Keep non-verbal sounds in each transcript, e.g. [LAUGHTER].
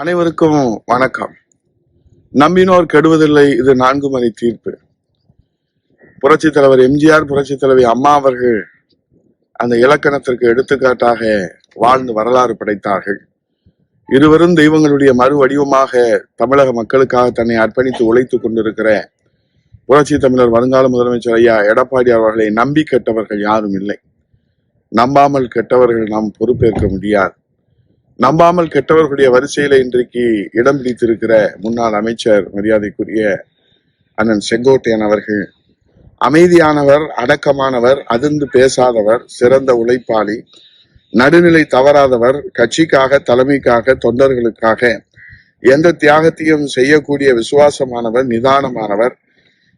அனைவருக்கும் வணக்கம். நம்பினோர் கெடுவதில்லை இது நான்கு மணி தீர்ப்பு. புரட்சித் தலைவர் எம்ஜிஆர் புரட்சி தலைவி அம்மா அவர்கள் அந்த இலக்கணத்திற்கு எடுத்துக்காட்டாக வாழ்ந்து வரலாறு படைத்தார்கள். இருவரும் தெய்வங்களுடைய மறு வடிவமாக தமிழக மக்களுக்காக தன்னை அர்ப்பணித்து உழைத்துக் கொண்டிருக்கிற புரட்சி தமிழர் வருங்கால முதலமைச்சர் ஐயா எடப்பாடி அவர்களை நம்பி கெட்டவர்கள் யாரும் இல்லை. நம்பாமல் கெட்டவர்கள் நாம் பொறுப்பேற்க முடியாது. நம்பாமல் கெட்டவர்களுடைய வரிசையில இன்றைக்கு இடம் பிடித்திருக்கிற முன்னாள் அமைச்சர் மரியாதைக்குரிய அண்ணன் செங்கோட்டையன் அவர்கள். அமைதியானவர் அடக்கமானவர் அதிர்ந்து பேசாதவர் சிறந்த உழைப்பாளி நடுநிலை தவறாதவர் கட்சிக்காக தலைமைக்காக தொண்டர்களுக்காக எந்த தியாகத்தையும் செய்யக்கூடிய விசுவாசமானவர் நிதானமானவர்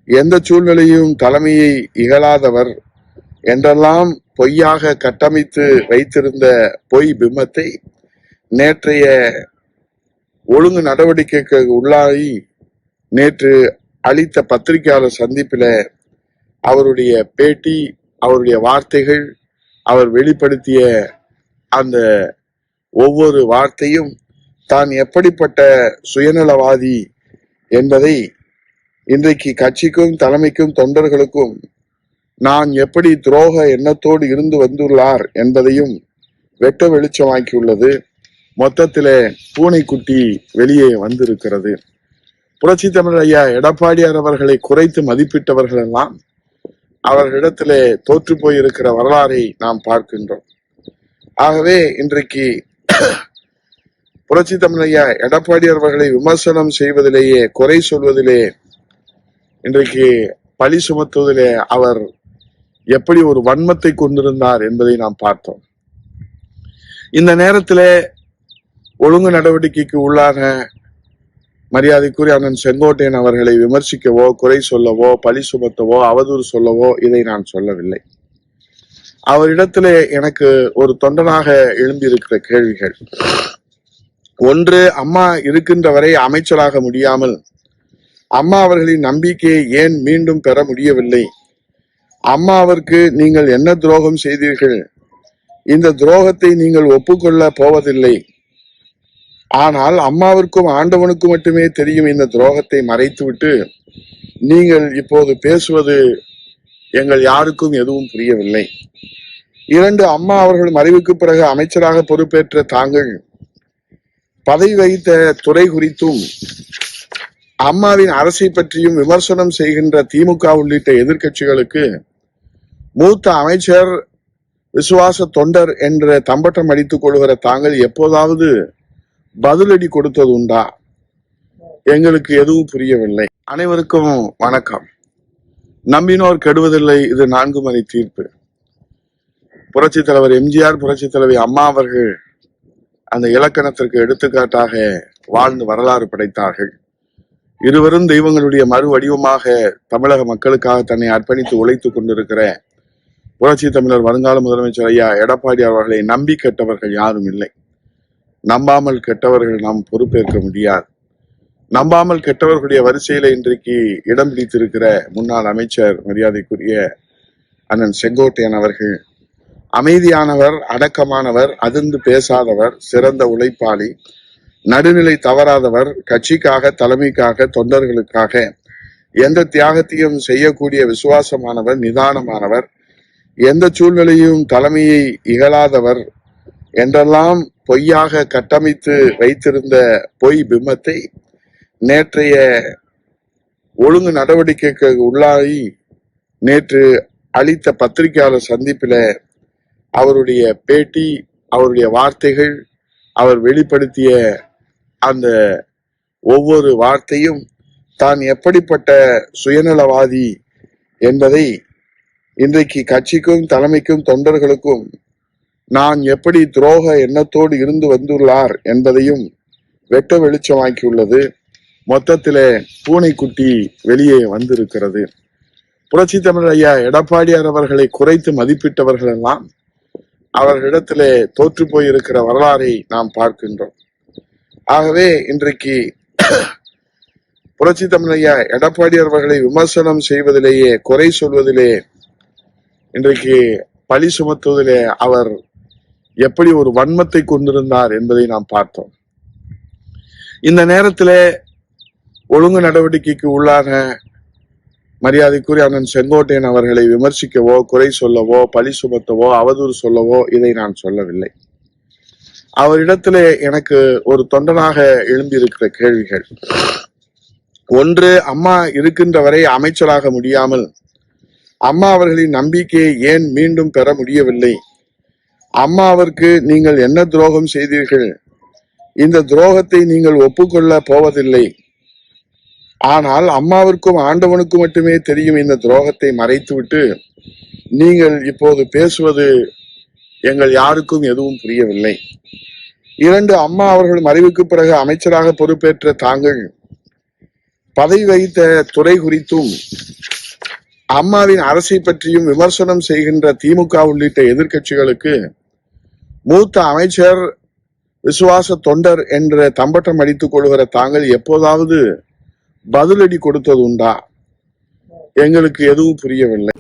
எந்த சூழ்நிலையும் தலைமையை இகழாதவர் என்றெல்லாம் பொய்யாக கட்டமைத்து வைத்திருந்த பொய் பிம்பத்தை நேற்றைய ஒழுங்கு நடவடிக்கைக்கு உள்ளாகி நேற்று அளித்த பத்திரிகையாளர் சந்திப்பில் அவருடைய பேட்டி அவருடைய வார்த்தைகள் அவர் வெளிப்படுத்திய அந்த ஒவ்வொரு வார்த்தையும் தான் எப்படிப்பட்ட சுயநலவாதி என்பதை இன்றைக்கு கட்சிக்கும் தலைமைக்கும் தொண்டர்களுக்கும் நான் எப்படி துரோக எண்ணத்தோடு இருந்து வந்துள்ளார் என்பதையும் வெட்ட வெளிச்சமாக்கியுள்ளது. மொத்தத்திலே பூனைக்குட்டி வெளியே வந்திருக்கிறது. புரட்சி தமிழர் ஐயா எடப்பாடியார் அவர்களை குறைத்து மதிப்பிட்டவர்கள் எல்லாம் அவர்களிடத்திலே தோற்று போயிருக்கிற வரலாறை நாம் பார்க்கின்றோம். ஆகவே இன்றைக்கு [CLEARS THROAT] புரட்சி தமிழ் ஐயா எடப்பாடியார் அவர்களை விமர்சனம் செய்வதிலேயே குறை சொல்வதிலே இன்றைக்கு பழி சுமத்துவதிலே அவர் எப்படி ஒரு வன்மத்தை கொண்டிருந்தார் என்பதை நாம் பார்த்தோம். இந்த நேரத்திலே ஒழுங்கு நடவடிக்கைக்கு உள்ளான மரியாதைக்குரிய அண்ணன் செங்கோட்டையன் அவர்களை விமர்சிக்கவோ குறை சொல்லவோ பழி சுமத்தவோ அவதூறு சொல்லவோ இதை நான் சொல்லவில்லை. அவரிடத்திலே எனக்கு ஒரு தொண்டனாக எழும்பியிருக்கிற கேள்விகள். ஒன்று அம்மா இருக்கின்ற வரை அமைச்சராக முடியாமல் அம்மா அவர்களின் நம்பிக்கையை ஏன் மீண்டும் பெற முடியவில்லை? அம்மாவிற்கு நீங்கள் என்ன துரோகம் செய்தீர்கள்? இந்த துரோகத்தை நீங்கள் ஒப்புக்கொள்ள போவதில்லை. ஆனால் அம்மாவிற்கும் ஆண்டவனுக்கும் மட்டுமே தெரியும் இந்த துரோகத்தை மறைத்துவிட்டு நீங்கள் இப்போது பேசுவது எங்கள் யாருக்கும் எதுவும் புரியவில்லை. இரண்டு அம்மா அவர்கள் மறைவுக்கு பிறகு அமைச்சராக பொறுப்பேற்ற தாங்கள் பதவி வைத்த துறை குறித்தும் அம்மாவின் அரசை பற்றியும் விமர்சனம் செய்கின்ற திமுக உள்ளிட்ட எதிர்க்கட்சிகளுக்கு மூத்த அமைச்சர் விசுவாச தொண்டர் என்ற தம்பட்டம் அடித்துக் கொள்கிற தாங்கள் எப்போதாவது பதிலடி கொடுத்தது உண்டா? எங்களுக்கு எதுவும் புரியவில்லை. அனைவருக்கும் வணக்கம். நம்பினோர் கெடுவதில்லை இது நான்கு மணி தீர்ப்பு. புரட்சி தலைவர் எம்ஜிஆர் புரட்சி தலைவி அம்மா அவர்கள் அந்த இலக்கணத்திற்கு எடுத்துக்காட்டாக வாழ்ந்து வரலாறு படைத்தார்கள். இருவரும் தெய்வங்களுடைய மறு வடிவமாக தமிழக மக்களுக்காக தன்னை அர்ப்பணித்து உழைத்துக் கொண்டிருக்கிற புரட்சி தமிழர் வருங்கால முதலமைச்சர் ஐயா எடப்பாடி அவர்களை நம்பி கெட்டவர்கள் யாரும் இல்லை. நம்பாமல் கெட்டவர்கள் நாம் பொறுப்பேற்க முடியாது. நம்பாமல் கெட்டவர்களுடைய வரிசையில இன்றைக்கு இடம் பிடித்திருக்கிற முன்னாள் அமைச்சர் மரியாதைக்குரிய அண்ணன் செங்கோட்டையன் அவர்கள் அமைதியானவர் அடக்கமானவர் அதிர்ந்து பேசாதவர் சிறந்த உழைப்பாளி நடுநிலை தவறாதவர் கட்சிக்காக தலைமைக்காக தொண்டர்களுக்காக எந்த தியாகத்தையும் செய்யக்கூடிய விசுவாசமானவர் நிதானமானவர் எந்த சூழ்நிலையும் தலைமையை இகழாதவர் என்றெல்லாம் பொய்யாக கட்டமைத்து வைத்திருந்த பொய் பிம்பத்தை நேற்றைய ஒழுங்கு நடவடிக்கைக்கு உள்ளாகி நேற்று அளித்த பத்திரிகையாளர் சந்திப்பில அவருடைய பேட்டி அவருடைய வார்த்தைகள் அவர் வெளிப்படுத்திய அந்த ஒவ்வொரு வார்த்தையும் தான் எப்படிப்பட்ட சுயநலவாதி என்பதை இன்றைக்கு கட்சிக்கும் தலைமைக்கும் தொண்டர்களுக்கும் நான் எப்படி துரோக எண்ணத்தோடு இருந்து வந்துள்ளார் என்பதையும் வெட்ட வெளிச்சமாக்கியுள்ளது. மொத்தத்திலே பூனைக்குட்டி வெளியே வந்திருக்கிறது. புரட்சி தமிழ் ஐயா எடப்பாடியார் அவர்களை குறைத்து மதிப்பிட்டவர்கள் எல்லாம் அவர்களிடத்திலே தோற்று போயிருக்கிற வரலாறை நாம் பார்க்கின்றோம். ஆகவே இன்றைக்கு [CLEARS THROAT] புரட்சி தமிழர் ஐயா எடப்பாடியார் அவர்களை விமர்சனம் செய்வதிலேயே குறை சொல்வதிலே இன்றைக்கு பழி சுமத்துவதிலே அவர் எப்படி ஒரு வன்மத்தை கொண்டிருந்தார் என்பதை நாம் பார்த்தோம். இந்த நேரத்தில் ஒழுங்கு நடவடிக்கைக்கு உள்ளான மரியாதைக்குரிய அண்ணன் செங்கோட்டையன் அவர்களை விமர்சிக்கவோ குறை சொல்லவோ பழி சுமத்தவோ அவதூறு சொல்லவோ இதை நான் சொல்லவில்லை. அவரிடத்துல எனக்கு ஒரு தொண்டனாக எழும்பியிருக்கிற கேள்விகள். ஒன்று அம்மா இருக்கின்ற வரை அமைச்சராக முடியாமல் அம்மா அவர்களின் நம்பிக்கையை ஏன் மீண்டும் பெற முடியவில்லை? அம்மாவிற்கு நீங்கள் என்ன துரோகம் செய்தீர்கள்? இந்த துரோகத்தை நீங்கள் ஒப்புக்கொள்ள போவதில்லை. ஆனால் அம்மாவிற்கும் ஆண்டவனுக்கும் மட்டுமே தெரியும் இந்த துரோகத்தை மறைத்துவிட்டு நீங்கள் இப்போது பேசுவது எங்கள் யாருக்கும் எதுவும் புரியவில்லை. இரண்டு அம்மா அவர்கள் மறைவுக்கு பிறகு அமைச்சராக பொறுப்பேற்ற தாங்கள் பதவி வைத்த துறை குறித்தும் அம்மாவின் அரசை பற்றியும் விமர்சனம் செய்கின்ற திமுக உள்ளிட்ட எதிர்க்கட்சிகளுக்கு மூத்த அமைச்சர் விசுவாச தொண்டர் என்ற தம்பட்டம் அடித்துக் கொள்கிற தாங்கள் எப்போதாவது பதிலடி கொடுத்தது உண்டா? எங்களுக்கு எதுவும் புரியவில்லை.